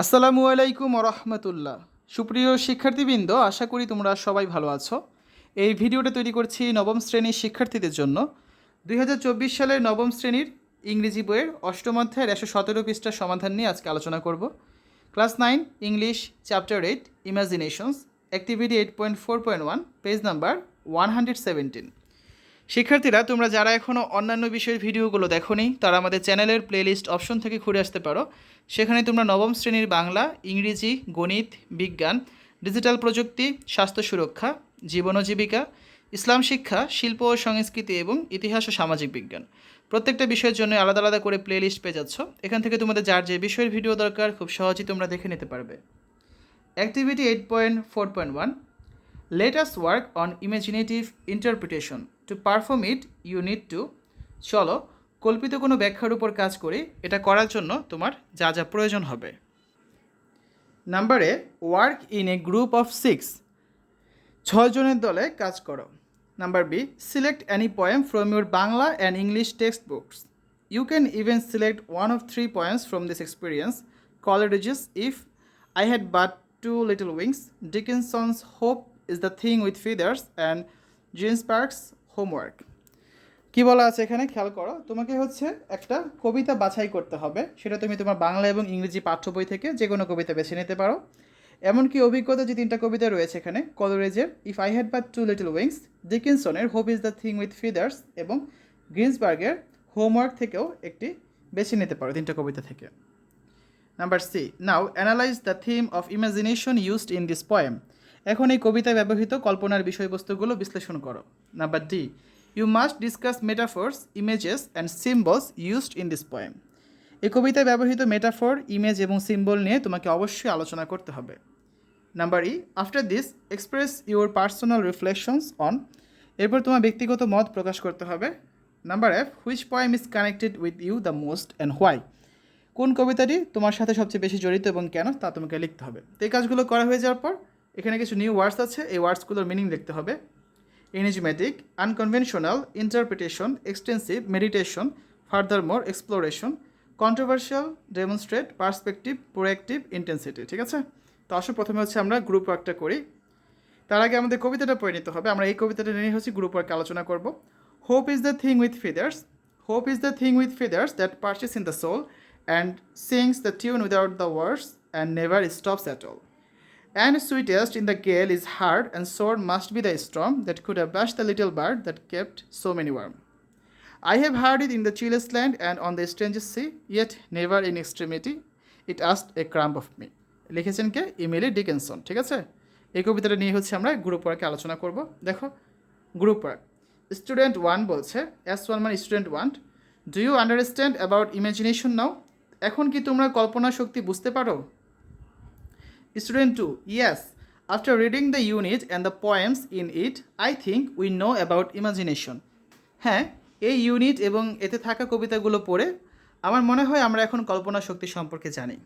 আসসালামু আলাইকুম রহমতুল্লাহ সুপ্রিয় শিক্ষার্থীবৃন্দ, আশা করি তোমরা সবাই ভালো আছো। এই ভিডিওটা তৈরি করছি নবম শ্রেণির শিক্ষার্থীদের জন্য। দুই হাজার চব্বিশ সালের নবম শ্রেণির ইংরেজি বইয়ের অষ্টম অধ্যায়ের একশো সতেরো পৃষ্ঠার সমাধান নিয়ে আজকে আলোচনা করব। Class nine, English, chapter eight, imaginations, activity eight point four point one, page number one hundred seventeen. শিক্ষার্থীরা, তোমরা যারা এখনও অন্যান্য বিষয়ের ভিডিওগুলো দেখোনি, তারা আমাদের চ্যানেলের প্লেলিস্ট অপশন থেকে ঘুরে আসতে পারো। সেখানে তোমরা নবম শ্রেণির বাংলা, ইংরেজি, গণিত, বিজ্ঞান ডিজিটাল প্রযুক্তি, স্বাস্থ্য সুরক্ষা, জীবন ও জীবিকা, ইসলাম শিক্ষা, শিল্প ও সংস্কৃতি এবং ইতিহাস ও সামাজিক বিজ্ঞান। প্রত্যেকটা বিষয়ের জন্য আলাদা আলাদা করে প্লেলিস্ট পেয়ে যাচ্ছ। এখান থেকে তোমাদের যার যে বিষয়ের ভিডিও দরকার, খুব সহজেই তোমরা দেখে নিতে পারবে। Activity eight point four point one Let work on on imaginative interpretation. Perform it you need to চলো, কল্পিত কোনো ব্যাখ্যার উপর কাজ করি এটা করার জন্য তোমার যা যা প্রয়োজন হবে নাম্বারে work in a group of six ছয় জনের দলে কাজ করো number B select any poem from your Bangla and English text books you can even select one of three points from this experience Coleridge's if I had but two little wings. Dickinson's Hope is the thing with and and Ginsberg's Homework. কি বলা আছে এখানে? খেয়াল করো, তোমাকে হচ্ছে একটা কবিতা বাছাই করতে হবে। সেটা তুমি তোমার বাংলা এবং ইংরেজি পাঠ্য বই থেকে যে কোনো কবিতা বেছে নিতে পারো। এমনকি অভিজ্ঞতা যে তিনটা কবিতা রয়েছে এখানে কলোরেজের if I had but two little wings ডিকিনসনের hope is the thing with feathers এবং গ্রিন্সবার্গের হোমওয়ার্ক থেকেও একটি বেছে নিতে পারো তিনটা কবিতা থেকে। Number C now analyze the theme of imagination used in this poem এখন এই কবিতায় ব্যবহৃত কল্পনার বিষয়বস্তুগুলো বিশ্লেষণ করো। Number D you must discuss metaphors images and symbols used in this poem এই কবিতায় ব্যবহৃত মেটাফোর ইমেজ এবং সিম্বল নিয়ে তোমাকে অবশ্যই আলোচনা করতে হবে। Number E after this express your personal reflections on এরপর তোমার ব্যক্তিগত মত প্রকাশ করতে হবে। Number F which poem is connected with you the most and why কোন কবিতাটি তোমার সাথে সবচেয়ে বেশি জড়িত এবং কেন তা তোমাকে লিখতে হবে। তো এই কাজগুলো করা হয়ে যাওয়ার পর এখানে কিছু নিউ ওয়ার্ডস আছে, এই ওয়ার্ডসগুলোর মিনিং লিখতে হবে। Enigmatic unconventional interpretation extensive meditation furthermore exploration controversial demonstrate perspective proactive intensity ঠিক আছে? তো আসো প্রথমে হচ্ছে আমরা গ্রুপ ওয়ার্কটা করি। তার আগে আমাদের কবিতাটা পড়ে নিতে হবে। আমরা এই কবিতাটা নিয়ে হচ্ছে গ্রুপ ওয়ার্ক আলোচনা করব। Hope is the thing with feathers hope is the thing with feathers that perches in the soul and sings the tune without the words and never stops at all. And sweetest in the gale is hard, and sore must be the storm that could have bashed the little bird that kept so many warm. I have heard it in the chillest land and on the strangest sea, yet never in extremity it asked a crumb of me. লিখেছেন কে ইমেলি Dickinson ঠিক আছে এই কবিতাটা নিয়ে হচ্ছে আমরা group ওয়ার্কে আলোচনা করব দেখো গ্রুপ ওয়ার্ক স্টুডেন্ট ওয়ান বলছে এস ওয়ান মানে student one do you understand about imagination now এখন কি তোমরা কল্পনা শক্তি বুঝতে পারো student two yes after reading the unit and the poems in it I think we know about imagination হ্যাঁ এই ইউনিট এবং এতে থাকা কবিতাগুলো পড়ে আমার মনে হয় আমরা এখন কল্পনা শক্তি সম্পর্কে জানি।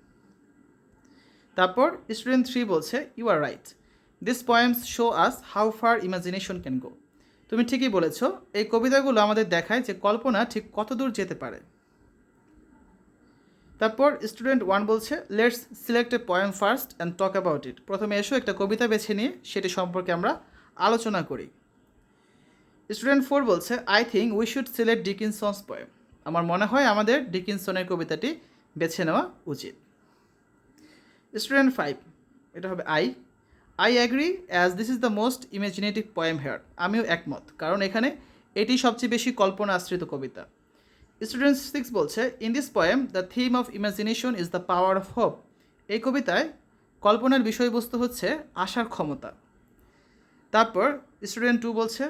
তারপর স্টুডেন্ট থ্রি বলছে you are right this poems show us how far imagination can go তুমি ঠিকই বলেছ, এই কবিতাগুলো আমাদের দেখায় যে কল্পনা ঠিক কত দূর যেতে পারে। তারপর স্টুডেন্ট ওয়ান বলছে let's select a poem first and talk about it প্রথমে এসো, একটা কবিতা বেছে নিয়ে সেটি সম্পর্কে আমরা আলোচনা করি। স্টুডেন্ট ফোর বলছে I think we should select Dickinson's poem আমার মনে হয় আমাদের ডিকিনসনের কবিতাটি বেছে নেওয়া উচিত। স্টুডেন্ট ফাইভ এটা হবে I I agree as this is the most imaginative poem here আমিও একমত, কারণ এখানে এটি সবচেয়ে বেশি কল্পনা আশ্রিত কবিতা। স্টুডেন্ট সিক্স বলছে in this poem the theme of imagination is the power of hope এই কবিতায় কল্পনার বিষয়বস্তু হচ্ছে আশার ক্ষমতা। তারপর স্টুডেন্ট টু বলছে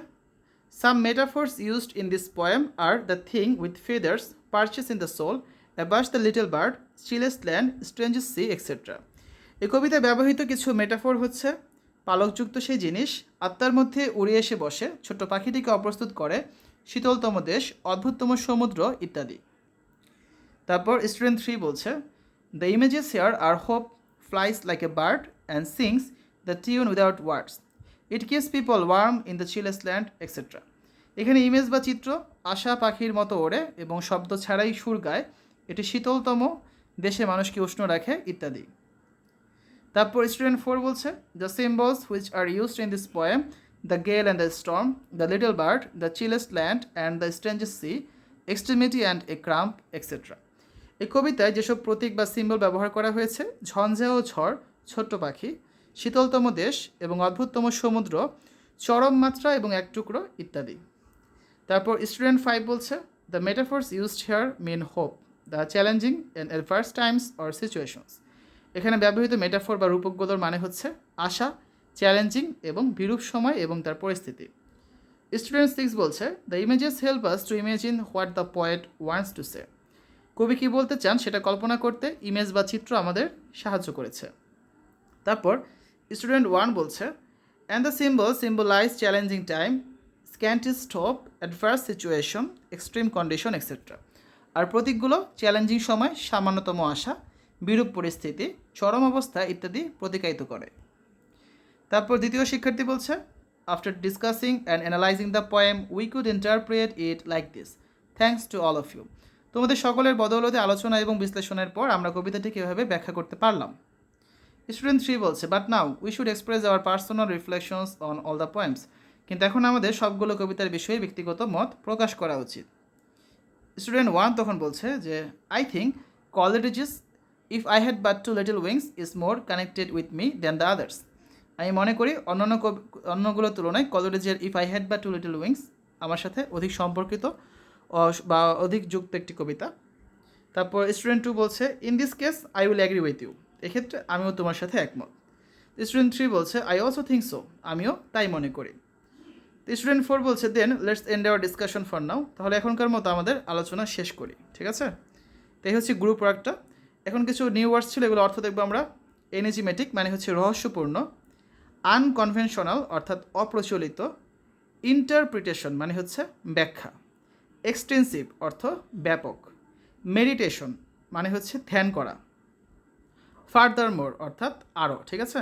some metaphors used in this poem are the thing with feathers perches in the soul abash the little bird chillest land strangest sea etcetera এই কবিতায় ব্যবহৃত কিছু মেটাফোর হচ্ছে, পালকযুক্ত সেই জিনিস আত্মার মধ্যে উড়ে এসে বসে, ছোট্ট পাখিটিকে অপ্রস্তুত করে শীতলতম দেশ, অদ্ভুততম সমুদ্র ইত্যাদি। তারপর স্টুডেন্ট থ্রি বলছে the images here are hope flies like a bird and sings the tune without words it keeps people warm in the chillest land etcetera এখানে ইমেজ বা চিত্র, আশা পাখির মতো ওড়ে এবং শব্দ ছাড়াই সুর গায়। এটি শীতলতম দেশে মানুষকে উষ্ণ রাখে, ইত্যাদি। তারপর স্টুডেন্ট ফোর বলছে the symbols which are used in this poem the gale and the storm the little bird the chillest land and the strangest sea extremity and a crumb etcetera এই কবিতায় যেসব প্রতীক বা সিম্বল ব্যবহার করা হয়েছে, ঝঞ্ঝা ও ঝড়, ছোট্ট পাখি, শীতলতম দেশ এবং অদ্ভুততম সমুদ্র, চরম মাত্রা এবং এক টুকরো ইত্যাদি। তারপর স্টুডেন্ট ফাইভ বলছে the metaphors used here mean hope the challenging and adverse times or situations এখানে ব্যবহৃত মেটাফোর বা রূপকগুলোর মানে হচ্ছে, আশা চ্যালেঞ্জিং এবং বিরূপ সময় এবং তার পরিস্থিতি। স্টুডেন্ট সিক্স বলছে the images help us to imagine what the poet wants to say কবি কী বলতে চান সেটা কল্পনা করতে ইমেজ বা চিত্র আমাদের সাহায্য করেছে। তারপর স্টুডেন্ট ওয়ান বলছে and the symbol symbolize challenging time scanty stop adverse situation extreme condition etcetera আর প্রতীকগুলো চ্যালেঞ্জিং সময়, সামান্যতম আশা, বিরূপ পরিস্থিতি, চরম অবস্থা ইত্যাদি প্রতিকায়িত করে। তারপর দ্বিতীয় শিক্ষার্থী বলছে after discussing and analyzing the poem we could interpret it like this thanks to all of you তোমাদের সকলের বদৌলতে আলোচনা এবং বিশ্লেষণের পর আমরা কবিতাটিকে এভাবে ব্যাখ্যা করতে পারলাম? স্টুডেন্ট থ্রি বলছে but now we should express our personal reflections on all the poems কিন্তু এখন আমাদের সবগুলো কবিতার বিষয়ে ব্যক্তিগত মত প্রকাশ করা উচিত। স্টুডেন্ট ওয়ান তখন বলছে যে I think Coleridge's if I had but two little wings is more connected with me than the others আমি মনে করি অন্যান্য অন্যগুলোর তুলনায় কলেজের if I had but two little wings আমার সাথে অধিক সম্পর্কিত বা অধিক যুক্ত একটি কবিতা। তারপর স্টুডেন্ট টু বলছে in this case I will agree with you এক্ষেত্রে আমিও তোমার সাথে একমত। স্টুডেন্ট থ্রি বলছে আই অলসো থিঙ্ক সো আমিও তাই মনে করি। স্টুডেন্ট ফোর বলছে then let's end our discussion for now তাহলে এখনকার মতো আমাদের আলোচনা শেষ করি, ঠিক আছে? তাই হচ্ছে গ্রুপ ওয়ার্কটা এখন কিছু নিউ ওয়ার্ডস ছিল এগুলো অর্থ দেখব আমরা। এনিজিমেটিক মানে হচ্ছে রহস্যপূর্ণ। আনকনভেনশনাল অর্থাৎ অপ্রচলিত ইন্টারপ্রিটেশন মানে হচ্ছে ব্যাখ্যা। এক্সটেন্সিভ অর্থ ব্যাপক। মেডিটেশন মানে হচ্ছে ধ্যান করা। ফার্দার মোর অর্থাৎ আরও, ঠিক আছে?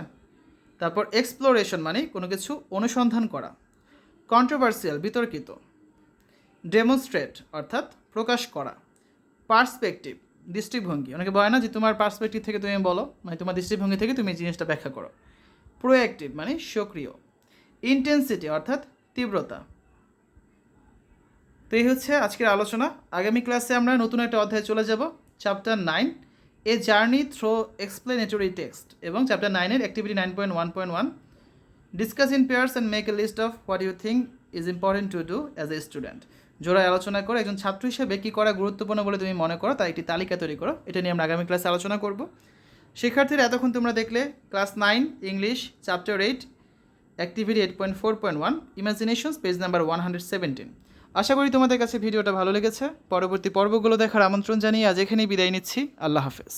তারপর এক্সপ্লোরেশন মানে কোনো কিছু অনুসন্ধান করা। কন্ট্রোভার্সিয়াল বিতর্কিত। ডেমনস্ট্রেট অর্থাৎ প্রকাশ করা। পার্সপেক্টিভ দৃষ্টিভঙ্গি। অনেকে বলে না যে তোমার পার্সপেক্টিভ থেকে তুমি বলো মানে তোমার দৃষ্টিভঙ্গি থেকে তুমি জিনিসটা ব্যাখ্যা করো। প্রোঅ্যাক্টিভ মানে সক্রিয়। ইন্টেন্সিটি অর্থাৎ তীব্রতা। তো এই হচ্ছে আজকের আলোচনা। আগামী ক্লাসে আমরা নতুন একটা অধ্যায়ে চলে যাব। Chapter nine a journey through explanatory text এবং চ্যাপ্টার নাইনের activity nine point one point one discuss in pairs and make a list of what you think is important to do as a student জোড়ায় আলোচনা করে। একজন ছাত্র হিসেবে কী করা গুরুত্বপূর্ণ বলে তুমি মনে করো, তার একটি তালিকা তৈরি করো। এটা নিয়ে আমরা আগামী ক্লাসে আলোচনা করব। শিক্ষার্থীরা, এতক্ষণ তোমরা দেখলে, class nine, English, chapter eight, activity eight point four point one imaginations page number one hundred seventeen আশা করি তোমাদের কাছে ভিডিওটা ভালো লেগেছে। পরবর্তী পর্বগুলো দেখার আমন্ত্রণ জানিয়ে আজ এখানেই বিদায় নিচ্ছি। আল্লাহ হাফেজ।